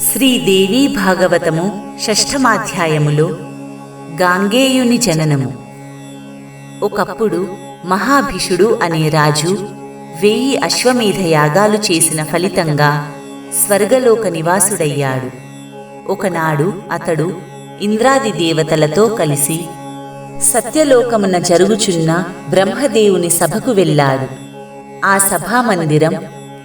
శ్రీదేవి భాగవతము షష్ఠమాధ్యాయములో గాంగేయుని జననము. ఒకప్పుడు మహాభిషుడు అనే రాజు వెయ్యి అశ్వమేధ యాగాలు చేసిన ఫలితంగా స్వర్గలోక నివాసుడయ్యాడు. ఒకనాడు అతడు ఇంద్రాది దేవతలతో కలిసి సత్యలోకమున జరుగుచున్న బ్రహ్మదేవుని సభకు వెళ్ళాడు. ఆ సభామందిరం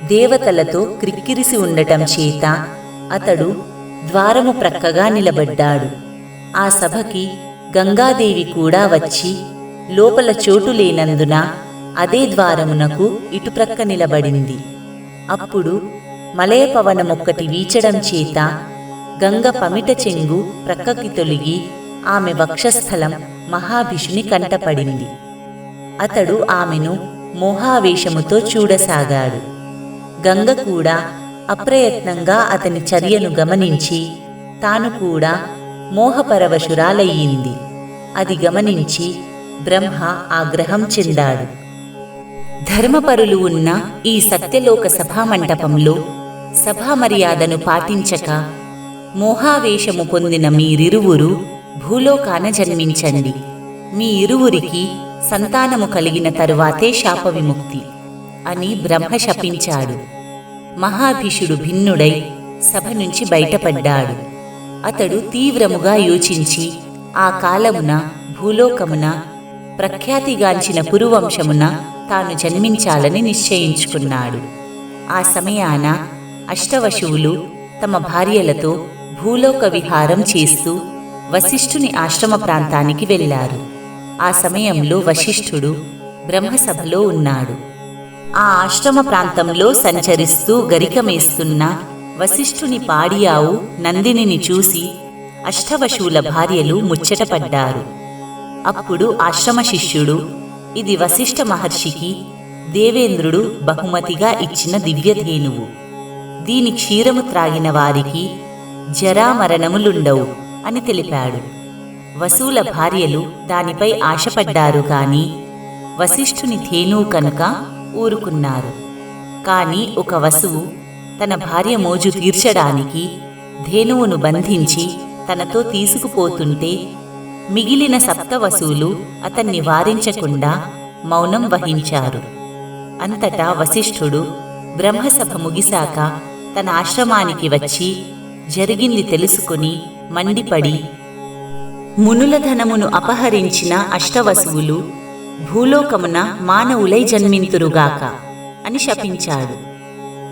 దేవతలతో క్రిక్కిరిసి ఉండటం చేత అతడు ద్వారము ప్రక్కగా నిలబడ్డాడు. ఆ సభకి గంగాదేవి కూడా వచ్చి లోపల చోటు లేనందున అదే ద్వారమునకు ఇటుప్రక్క నిలబడింది. అప్పుడు మలయపవనమొక్కటి వీచడం చేత గంగ పమిట చెంగు ప్రక్కకి తొలిగి ఆమె వక్షస్థలం మహాభిషుని కంటపడింది. అతడు ఆమెను మోహావేశముతో చూడసాగాడు. గంగ కూడా అప్రయత్నంగా అతని చర్యను గమనించి తాను కూడా మోహపరవశురాలయ్యింది. అది గమనించి బ్రహ్మ ఆగ్రహం చెందాడు. ధర్మపరులు ఉన్న ఈ సత్యలోక సభామంటపంలో సభామర్యాదను పాటించక మోహావేశము పొందిన మీరిరువురు భూలోకాన జన్మించండి. మీ ఇరువురికి సంతానము కలిగిన తరువాతే శాప విముక్తి అని బ్రహ్మ శపించాడు. మహాభిషుడు భిన్నుడై సభ నుంచి బయటపడ్డాడు. అతడు తీవ్రముగా యోచించి ఆ కాలమున భూలోకమున ప్రఖ్యాతిగాంచిన పురువంశమున తాను జన్మించాలని నిశ్చయించుకున్నాడు. ఆ సమయాన అష్టవశువులు తమ భార్యలతో భూలోక విహారం చేస్తూ వశిష్ఠుని ఆశ్రమ ప్రాంతానికి వెళ్ళారు. ఆ సమయంలో వశిష్ఠుడు బ్రహ్మసభలో ఉన్నాడు. ఆ ఆశ్రమ ప్రాంతంలో సంచరిస్తూ గరికమేస్తున్న వశిష్ఠుని పాడియావు నందినిని చూసి అష్టవశువుల భార్యలు ముచ్చటపడ్డారు. అప్పుడు ఆశ్రమ శిష్యుడు ఇది వశిష్ఠ మహర్షికి దేవేంద్రుడు బహుమతిగా ఇచ్చిన దివ్యధేనువు. దీని క్షీరము త్రాగిన వారికి జరామరణములుండవు అని తెలిపాడు. వసూల భార్యలు దానిపై ఆశపడ్డారు కాని వశిష్ఠుని ధేనువు కనుక ఊరుకున్నారు. కానీ ఒక వసువు తన భార్య మోజు తీర్చడానికి ధేనువును బంధించి తనతో తీసుకుపోతుంటే మిగిలిన సప్త వసువులు అతన్ని వారించకుండా మౌనం వహించారు. అంతటా వశిష్ఠుడు బ్రహ్మసభ ముగిశాక తన ఆశ్రమానికి వచ్చి జరిగింది తెలుసుకుని మండిపడి మునుల ధనమును అపహరించిన అష్టవసువులు భూలోకమున మానవులై జన్మింతురుగాక అని శపించాడు.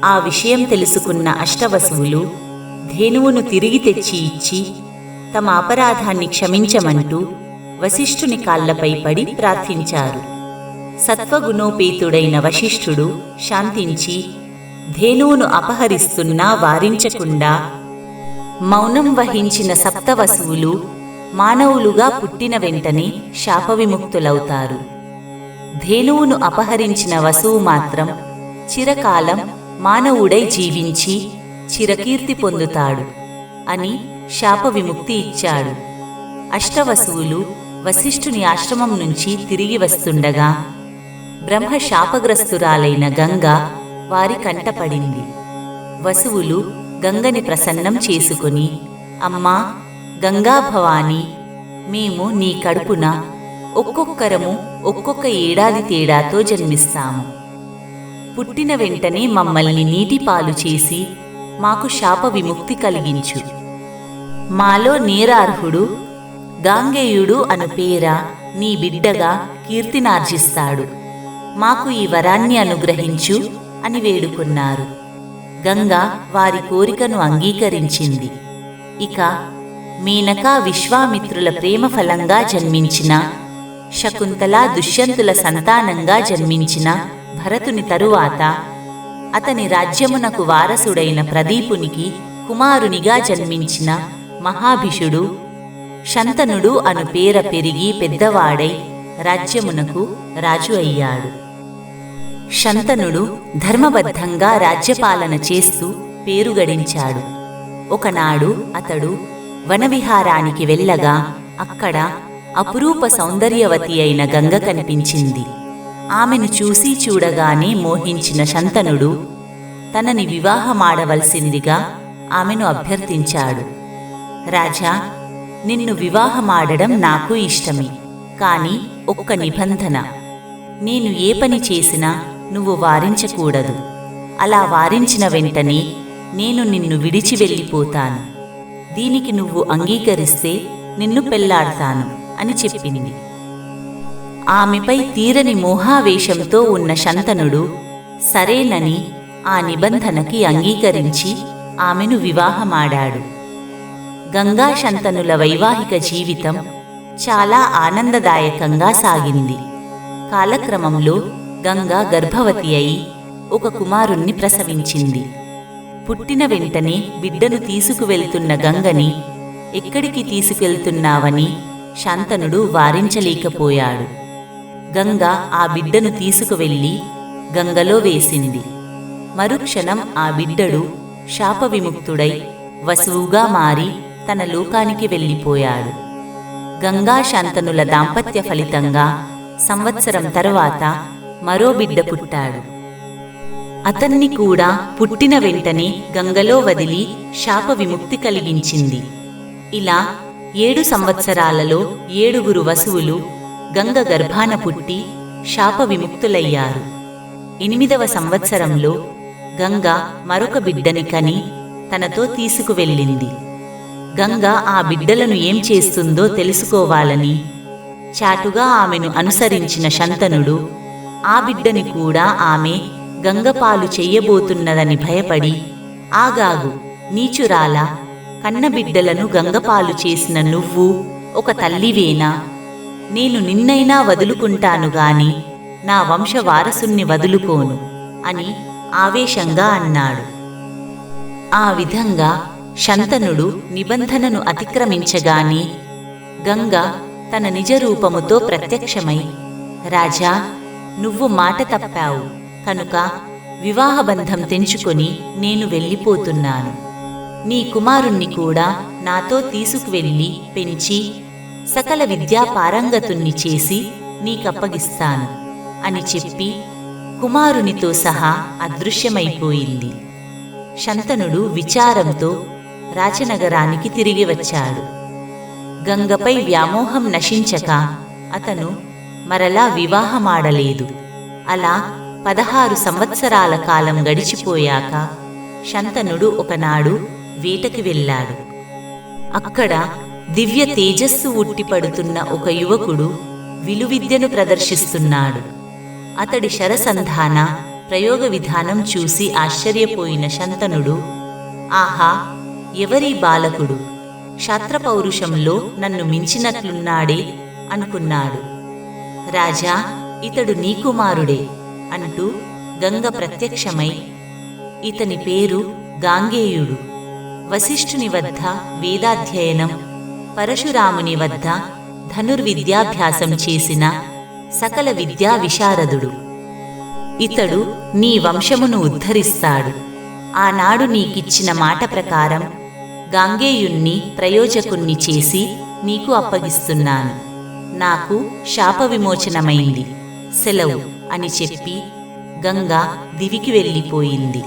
ఆ విషయం తెలుసుకున్న అష్టవసువులు ధేనువును తిరిగి తెచ్చి ఇచ్చి తమ అపరాధాన్ని క్షమించమంటూ వశిష్ఠుని కాళ్ళపై పడి ప్రార్థించారు. సత్వగుణోపేతుడైన వశిష్ఠుడు శాంతించి ధేనువును అపహరిస్తున్నా వారించకుండా మౌనం వహించిన సప్తవసువులు మానవులుగా పుట్టిన వెంటనే శాపవిముక్తులవుతారు. ధేనువును అపహరించిన వసువు మాత్రం చిరకాలం మానవుడై జీవించి చిరకీర్తి పొందుతాడు అని శాప విముక్తి ఇచ్చాడు. అష్టవసువులు వశిష్ఠుని ఆశ్రమం నుంచి తిరిగి వస్తుండగా బ్రహ్మ శాపగ్రస్తురాలైన గంగ వారి కంటపడింది. వసువులు గంగని ప్రసన్నం చేసుకుని అమ్మా గంగా భవాని మేము నీ కడుపున ఒక్కొక్కరము ఒక్కొక్క ఏడాది తేడాతో జన్మిస్తాము. పుట్టిన వెంటనే మమ్మల్ని నీటిపాలు చేసి మాకు శాప విముక్తి కలిగించు. మాలో నేరార్హుడు గాంగేయుడు అను పేర నీ బిడ్డగా కీర్తినార్జిస్తాడు. మాకు ఈ వరాన్ని అనుగ్రహించు అని వేడుకున్నారు. గంగ వారి కోరికను అంగీకరించింది. ఇక మీనక విశ్వామిత్రుల ప్రేమ ఫలంగా జన్మించిన శకుంతల దుష్యంతుల సంతానంగా జన్మించిన భరతుని తరువాత అతని రాజ్యమునకు వారసుడైన ప్రదీపునికి కుమారునిగా జన్మించిన మహాభిషుడు శంతనుడు అను పేర పెరిగి పెద్దవాడై రాజ్యమునకు రాజు అయ్యాడు. శంతనుడు ధర్మబద్ధంగా రాజ్యపాలన చేస్తూ పేరు గడించాడు ఒకనాడు అతడు వనవిహారానికి వెళ్ళగా అక్కడ అపురూప సౌందర్యవతి అయిన గంగ కనిపించింది. ఆమెను చూసి చూడగానే మోహించిన శంతనుడు తనని వివాహమాడవలసిందిగా ఆమెను అభ్యర్థించాడు. రాజా నిన్ను వివాహమాడడం నాకు ఇష్టమే కాని ఒక్క నిబంధన. నేను ఏ పని చేసినా నువ్వు వారించకూడదు. అలా వారించిన వెంటనే నేను నిన్ను విడిచి వెళ్ళిపోతాను. దీనికి నువ్వు అంగీకరిస్తే నిన్ను పెళ్ళాడతాను. అని చెప్పింది. ఆమెపై తీరని మోహావేశంతో ఉన్న శంతనుడు సరేనని ఆ నిబంధనకి అంగీకరించి ఆమెను వివాహమాడాడు. గంగా శంతనుల వైవాహిక జీవితం చాలా ఆనందదాయకంగా సాగింది. కాలక్రమంలో గంగా గర్భవతి అయి ఒక కుమారుణ్ణి ప్రసవించింది. పుట్టిన వెంటనే బిడ్డను తీసుకువెళ్తున్న గంగని ఎక్కడికి తీసుకెళ్తున్నావని శాంతనుడు వారించలేకపోయాడు. గంగ ఆ బిడ్డను తీసుకువెళ్ళి గంగలో వేసింది. మరుక్షణం ఆ బిడ్డడు శాప విముక్తుడై వసువుగా మారి తన లోకానికి వెళ్ళిపోయాడు. గంగా శాంతనుల దాంపత్య ఫలితంగా సంవత్సరం తరువాత మరో బిడ్డ పుట్టాడు. అతన్ని కూడా పుట్టిన వెంటనే గంగలో వదిలి శాప విముక్తి కలిగించింది. ఇలా ఏడు సంవత్సరాలలో ఏడుగురు వసువులు గంగ గర్భాన పుట్టి శాప విముక్తులయ్యారు. ఎనిమిదవ సంవత్సరంలో గంగ మరొక బిడ్డని కని తనతో తీసుకువెళ్ళింది. గంగ ఆ బిడ్డలను ఏం చేస్తుందో తెలుసుకోవాలని చాటుగా ఆమెను అనుసరించిన శంతనుడు ఆ బిడ్డని కూడా ఆమె గంగపాలు చెయ్యబోతున్నదని భయపడి ఆగాగు నీచురాలా కన్నబిడ్డలను గంగపాలు చేసిన నువ్వు ఒక తల్లివేనా? నేను నిన్నైనా వదులుకుంటాను గాని నా వంశ వారసుణ్ణి వదులుకోను అని ఆవేశంగా అన్నాడు. ఆ విధంగా శంతనుడు నిబంధనను అతిక్రమించగాని గంగ తన నిజ రూపముతో ప్రత్యక్షమై రాజా నువ్వు మాట తప్పావు. కనుక వివాహబంధం తెంచుకొని నేను వెళ్ళిపోతున్నాను. నీ కుమారుణ్ణి కూడా నాతో తీసుకువెళ్ళి పెంచి సకల విద్యా పారంగతుణ్ణి చేసి నీకప్పగిస్తాను అని చెప్పి కుమారునితో సహా అదృశ్యమైపోయింది. శంతనుడు విచారంతో రాజనగరానికి తిరిగి వచ్చాడు. గంగపై వ్యామోహం నశించక అతను మరలా వివాహమాడలేదు. అలా పదహారు సంవత్సరాల కాలం గడిచిపోయాక శంతనుడు ఒకనాడు వేటకి వెళ్ళాడు. అక్కడ దివ్య తేజస్సు ఉట్టిపడుతున్న ఒక యువకుడు విలువిద్యను ప్రదర్శిస్తున్నాడు. అతడి శరసంధాన ప్రయోగ విధానం చూసి ఆశ్చర్యపోయిన శంతనుడు ఆహా ఎవరీ బాలకుడు? క్షాత్రపౌరుషంలో నన్ను మించినట్లున్నాడే అనుకున్నాడు. రాజా ఇతడు నీ కుమారుడే అంటూ గంగ ప్రత్యక్షమై ఇతని పేరు గాంగేయుడు. వశిష్ఠుని వద్ద వేదాధ్యయనం పరశురాముని వద్ద ధనుర్విద్యాభ్యాసం చేసిన సకల విద్యా విశారదుడు. ఇతడు నీ వంశమును ఉద్ధరిస్తాడు. ఆనాడు నీకిచ్చిన మాట ప్రకారం గాంగేయుణ్ణి ప్రయోజకుణ్ణి చేసి నీకు అప్పగిస్తున్నాను. నాకు శాప విమోచనమైంది సెలవు అని చెప్పి గంగా దివికి వెళ్ళిపోయింది.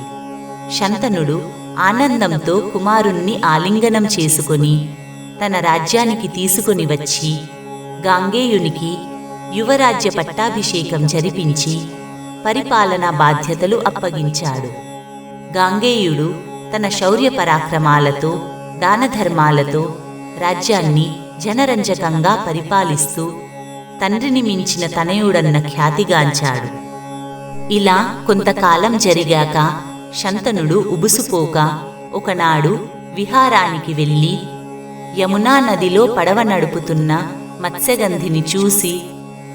శంతనుడు ఆనందంతో కుమారుణ్ణి ఆలింగనం చేసుకుని తన రాజ్యానికి తీసుకుని వచ్చి గాంగేయునికి యువరాజ్య పట్టాభిషేకం జరిపించి పరిపాలనా బాధ్యతలు అప్పగించాడు. గాంగేయుడు తన శౌర్య పరాక్రమాలతో దానధర్మాలతో రాజ్యాన్ని జనరంజకంగా పరిపాలిస్తూ తండ్రిని మించిన తనయుడన్న ఖ్యాతిగాంచాడు. ఇలా కొంతకాలం జరిగాక శంతనుడు ఉబుసుపోక ఒకనాడు విహారానికి వెళ్ళి యమునా నదిలో పడవ నడుపుతున్న మత్స్యగంధిని చూసి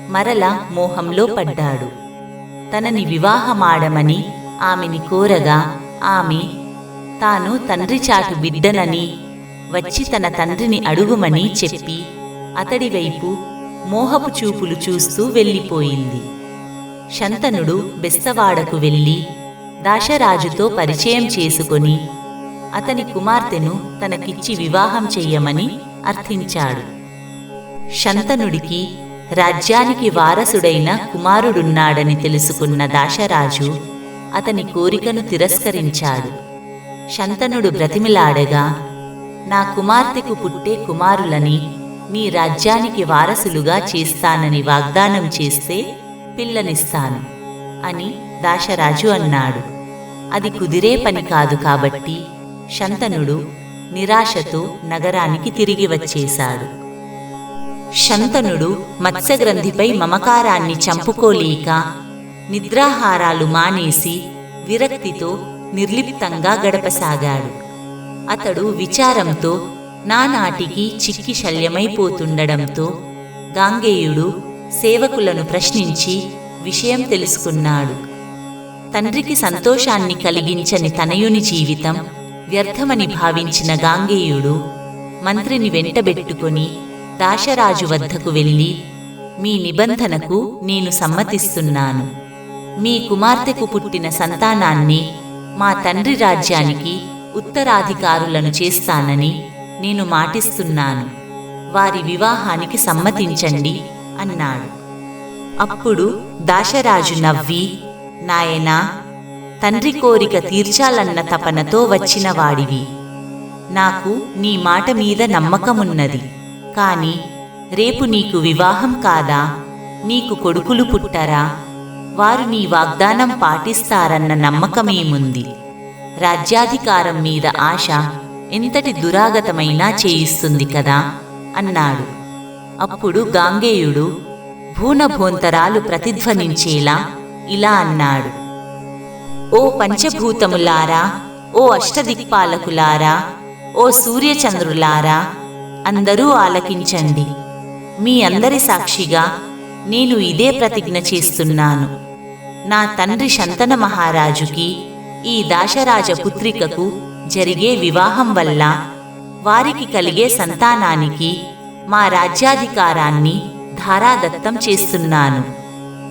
మరల మోహంలో పడ్డాడు. తనని వివాహమాడమని ఆమెని కోరగా ఆమె తాను తండ్రి చాటు బిడ్డనని వచ్చి తన తండ్రిని అడుగుమని చెప్పి అతడి వైపు మోహపు చూపులు చూస్తూ వెళ్ళిపోయింది. శంతనుడు బెస్తవాడకు వెళ్ళి దాశరాజుతో పరిచయం చేసుకొని అతని కుమార్తెను తనకిచ్చి వివాహం చెయ్యమని అర్థించాడు. శంతనుడికి రాజ్యానికి వారసుడైన కుమారుడున్నాడని తెలుసుకున్న దాశరాజు అతని కోరికను తిరస్కరించాడు. శంతనుడు బ్రతిమిలాడగా నా కుమార్తెకు పుట్టే కుమారులని నీ రాజ్యానికి వారసులుగా చేస్తానని వాగ్దానం చేస్తే పిల్లనిస్తాను అని దాశరాజు అన్నాడు. అది కుదిరే పని కాదు కాబట్టి శంతనుడు నిరాశతో నగరానికి తిరిగి వచ్చేశాడు. శంతనుడు మత్స్యగ్రంథిపై మమకారాన్ని చంపుకోలేక నిద్రాహారాలు మానేసి విరక్తితో నిర్లిప్తంగా గడపసాగాడు. అతడు విచారంతో నానాటికి చిక్కి శల్యమైపోతుండడంతో గాంగేయుడు సేవకులను ప్రశ్నించి విషయం తెలుసుకున్నాడు. తండ్రికి సంతోషాన్ని కలిగించని తనయుని జీవితం వ్యర్థమని భావించిన గాంగేయుడు మంత్రిని వెంటబెట్టుకుని దాశరాజు వద్దకు వెళ్ళి మీ నిబంధనకు నేను సమ్మతిస్తున్నాను. మీ కుమార్తెకు పుట్టిన సంతానాన్ని మా తండ్రి రాజ్యానికి ఉత్తరాధికారులను చేస్తానని నేను మాటిస్తున్నాను. వారి వివాహానికి సమ్మతించండి అన్నాడు. అప్పుడు దాశరాజు నవ్వి నాయనా తండ్రి కోరిక తీర్చాలన్న తపనతో వచ్చిన వాడివి. నాకు నీ మాట మీద నమ్మకమున్నది. కాని రేపు నీకు వివాహం కాదా? నీకు కొడుకులు పుట్టరా? వారు నీ వాగ్దానం పాటిస్తారన్న నమ్మకమేముంది? రాజ్యాధికారం మీద ఆశ ఎంతటి దురాగతమైనా చేయిస్తుంది కదా? అన్నాడు. అప్పుడు గాంగేయుడు భూనభోంతరాలు ప్రతిధ్వనించేలా ఇలా అన్నాడు. ఓ పంచభూతములారా ఓ అష్టదిక్పాలకులారా ఓ సూర్యచంద్రులారా అందరూ ఆలకించండి. మీ అందరి సాక్షిగా నేను ఇదే ప్రతిజ్ఞ చేస్తున్నాను. నా తండ్రి శంతన మహారాజుకి ఈ దాశరాజ పుత్రికకు జరిగే వివాహం వల్ల వారికి కలిగే సంతానానికి మా రాజ్యాధికారాన్ని ధారాదత్తం చేస్తున్నాను.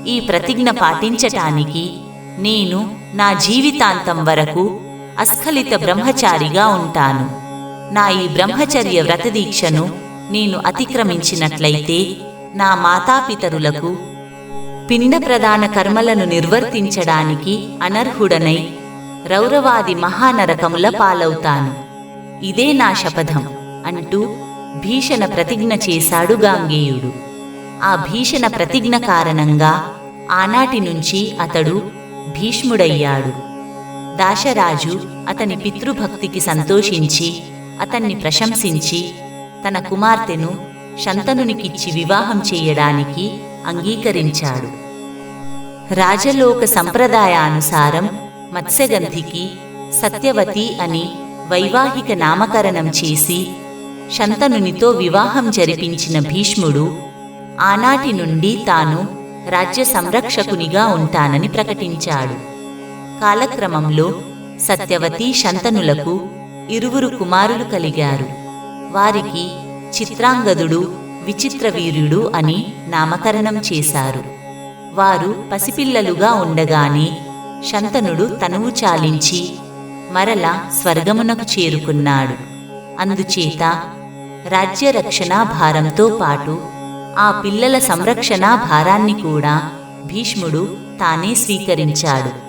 ఈ ప్రతిజ్ఞ పాటించటానికి నేను నా జీవితాంతం వరకు అస్ఖలిత బ్రహ్మచారిగా ఉంటాను. నా ఈ బ్రహ్మచర్య వ్రతదీక్షను నేను అతిక్రమించినట్లయితే నా మాతాపితరులకు పిండ ప్రధాన కర్మలను నిర్వర్తించడానికి అనర్హుడనై రౌరవాది మహానరకముల పాలవుతాను. ఇదే నా శపథం అంటూ భీషణ ప్రతిజ్ఞ చేశాడు గాంగేయుడు. ఆ భీషణ ప్రతిజ్ఞ కారణంగా ఆనాటి నుంచి అతడు భీష్ముడయ్యాడు. దాశరాజు అతని పితృభక్తికి సంతోషించి అతన్ని ప్రశంసించి తన కుమార్తెను శంతనునికిచ్చి వివాహం చేయడానికి అంగీకరించాడు. రాజలోక సంప్రదాయానుసారం మత్స్యగంధికి సత్యవతి అని వైవాహిక నామకరణం చేసి శంతనునితో వివాహం జరిపించిన భీష్ముడు ఆనాటి నుండి తాను రాజ్య సంరక్షకునిగా ఉంటానని ప్రకటించాడు. కాలక్రమంలో సత్యవతి శంతనులకు ఇరువురు కుమారులు కలిగారు. వారికి చిత్రాంగదుడు విచిత్రవీర్యుడు అని నామకరణం చేశారు. వారు పసిపిల్లలుగా ఉండగానే శంతనుడు తనువు చాలించి మరల స్వర్గమునకు చేరుకున్నాడు. అందుచేత రాజ్యరక్షణ భారంతో పాటు ఆ పిల్లల సంరక్షణ భారాన్ని కూడా భీష్ముడు తానే స్వీకరించాడు.